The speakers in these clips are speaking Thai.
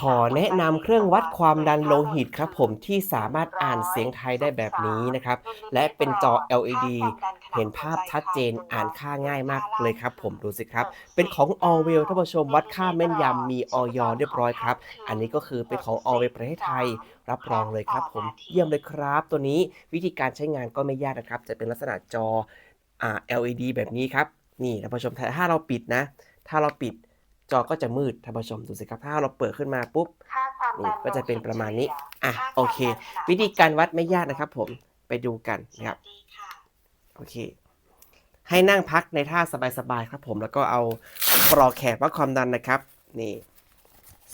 ขอแนะนำเครื่องวัดความดันโลหิตครับผมที่สามารถอ่านเสียงไทยได้แบบนี้นะครับ และเป็นจอ LED เห็นภาพชัดเจนอ่านค่าง่ายมากเลยครับ ผมดูสิครับ เป็นของ a l w e l l ท่านผู้ชมวัดค่าแม่นยำมีออยเรียบร้อยครับ อันนี้ก็คือเป็นของ a l w e l l ประเทศไทย รับรองเลยครับ ผมเยี่ยมเลยครับ ตัวนี้วิธีการใช้งานก็ไม่ยากนะครับ จะเป็นลักษณะจอ LED แบบนี้ครับนี่ท่านผู้ชมถ้าเราปิดนะ ถ้าเราปิด จอก็จะมืดท่านผู้ชมดูสิครับถ้าเราเปิดขึ้นมาปุ๊บนี่ก็จะเป็นประมาณนี้อะโอเค วิธีการวัดไม่ยากนะครับ ผมไปดูกันนะครับโอเค ให้นั่งพักในท่าสบายๆครับ ผมแล้วก็เอาปลอกแขนวัดความดันนะครับนี่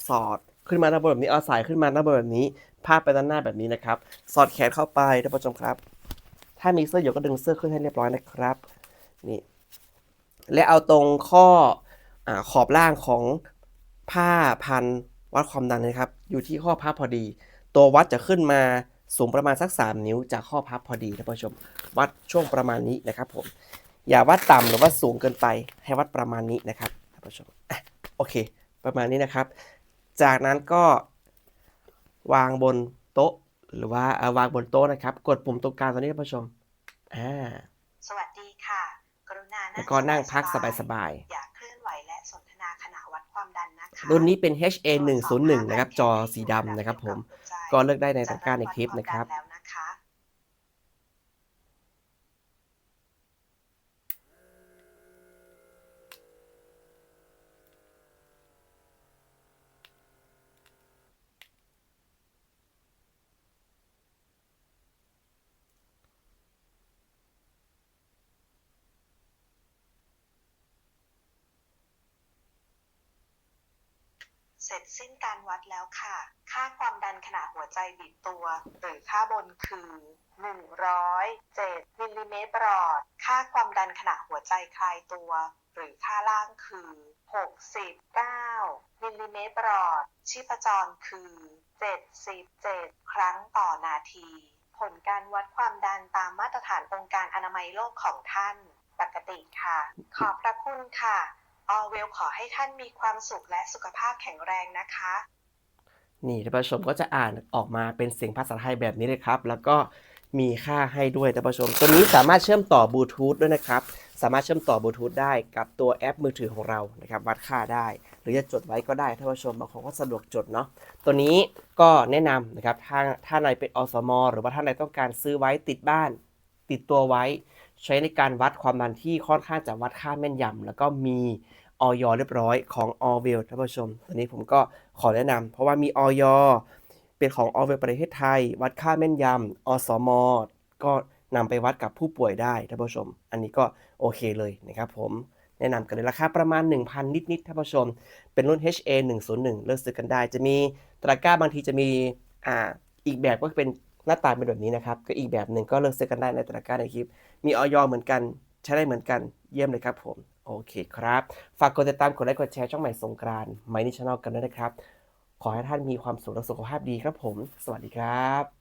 สอดขึ้นมาหน้าบนแบบนี้เอาสายขึ้นมาหน้าบนแบบนี้พาดไปด้านหน้าแบบนี้นะครับ สอดแขนเข้าไปท่านผู้ชมครับ ถ้ามีเสื้ออยู่ก็ดึงเสื้อขึ้นให้เรียบร้อยนะครับนี่และเอาตรงข้อ อาขอบล่างของผ้าพันวัดความดันนะครับ อยู่ที่ข้อพับพอดี ตัววัดจะขึ้นมาสูงประมาณสัก 3 นิ้วจากข้อพับพอดีท่านผู้ชม วัดช่วงประมาณนี้นะครับผมอย่าวัดต่ำหรือว่าสูงเกินไปให้วัดประมาณนี้นะครับท่านผู้ชมอะโอเค ประมาณนี้นะครับ จากนั้นก็วางบนโต๊ะ หรือว่าเอ่อวางบนโต๊ะนะครับ กดปุ่มตรงกลางตรงนี้ท่านผู้ชมอ่าสวัสดีค่ะ กรุณาแล้วก็นั่งพักสบายอย่าเรุ่นนี้เป็น HA 1 0 1 นะครับ จอสีดำนะครับผม ก็เลือกได้ในตะกร้าในคลิปนะครับ แล้วนะคะ เสร็จสิ้นการวัดแล้วค่ะ ค่าความดันขณะหัวใจบีบตัว หรือค่าบนคือ 107มิลลิเมตรประหลอด ค่าความดันขณะหัวใจคลายตัว หรือค่าล่างคือ 69มิลลิเมตรประหลอด ชีพจรคือ 77 ครั้งต่อนาที ผลการวัดความดันตามมาตรฐานองค์การอนามัยโลกของท่าน ปกติค่ะ ขอบพระคุณค่ะ ออเวลขอให้ท่านมีความสุขและสุขภาพแข็งแรงนะคะ นี่ท่านผู้ชมก็จะอ่านออกมาเป็นเสียงภาษาไทยแบบนี้เลยครับ แล้วก็มีค่าให้ด้วยท่านผู้ชม ตัวนี้สามารถเชื่อมต่อบลูทูธด้วยนะครับ สามารถเชื่อมต่อบลูทูธได้กับตัวแอปมือถือของเรานะครับวัดค่าได้ หรือจะจดไว้ก็ได้ท่านผู้ชมบางคนก็สะดวกจดเนาะตัวนี้ก็แนะนำนะครับถ้าถ้าในเป็นอสม หรือว่าถ้าในต้องการซื้อไว้ติดบ้าน ติดตัวไว้ ใช้ในการวัดความดันที่ค่อนข้างจะวัดค่าแม่นยำแล้วก็มีออยเรียบร้อยของ a l w e l l ท่านผู้ชมตัวนี้ผมก็ขอแนะนำเพราะว่ามีออยเป็นของ a l w e l l ประเทศไทย วัดค่าแม่นยำอสมก็นำไปวัดกับผู้ป่วยได้ท่านผู้ชม อันนี้ก็โอเคเลยนะครับผมแนะนำกันเลยราคาประมาณ 1,000 นิดๆท่านผู้ชม เป็นรุ่น HA 101เลือกซื้อกันได้ จะมีตะกร้าบางทีจะมีอ่าอีกแบบก็เป็น หน้าตาเป็นแบบนี้นะครับ ก็อีกแบบหนึ่งก็เลือกซื้อกันได้ในตะกร้าในคลิป มีออยเหมือนกันใช้ได้เหมือนกันเยี่ยมเลยครับผม โอเคครับ ฝากกดติดตามกดไลค์กดแชร์ช่องใหม่สงกรานต์ไมนี่ชาแนลกันด้วยนะครับ ขอให้ท่านมีความสุขและสุขภาพดีครับผม สวัสดีครับ